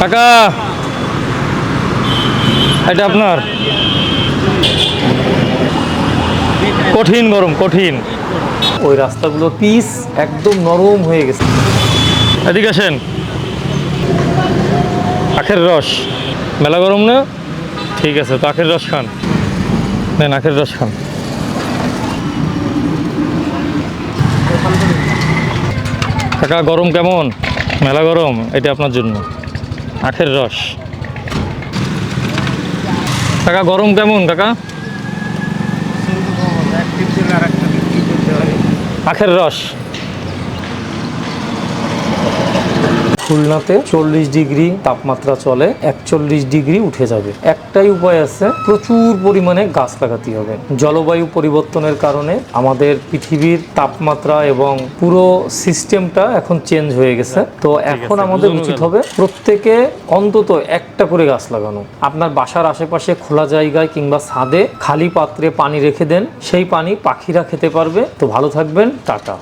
কাকা এটা আপনার? কঠিন গরম কঠিন। ওই রাস্তাগুলো পিস একদম নরম হয়ে গেছে। এদিকে আসেন। আখের রস। মেলা গরম না? ঠিক আছে তো আখের রস খান। নেন আখের রস খান। কাকা গরম কেমন? মেলা গরম এটা আপনার জন্য। আখের রস। কাকা গরম কেমন কাকা? আখের রস। খুলনাতে চল্লিশ ডিগ্রি তাপমাত্রা চলে একচল্লিশ ডিগ্রি উঠে যাবে। একটাই উপায় আছে প্রচুর পরিমাণে গাছ লাগাতে হবে। জলবায়ু পরিবর্তনের কারণে আমাদের পৃথিবীর তাপমাত্রা এবং পুরো সিস্টেমটা এখন চেঞ্জ হয়ে গেছে। তো এখন আমাদের উচিত হবে প্রত্যেকে অন্তত একটা করে গাছ লাগানো। আপনার বাসার আশেপাশে খোলা জায়গায় কিংবা ছাদে খালি পাত্রে পানি রেখে দেন সেই পানি পাখিরা খেতে পারবে। তো ভালো থাকবেন টাটা।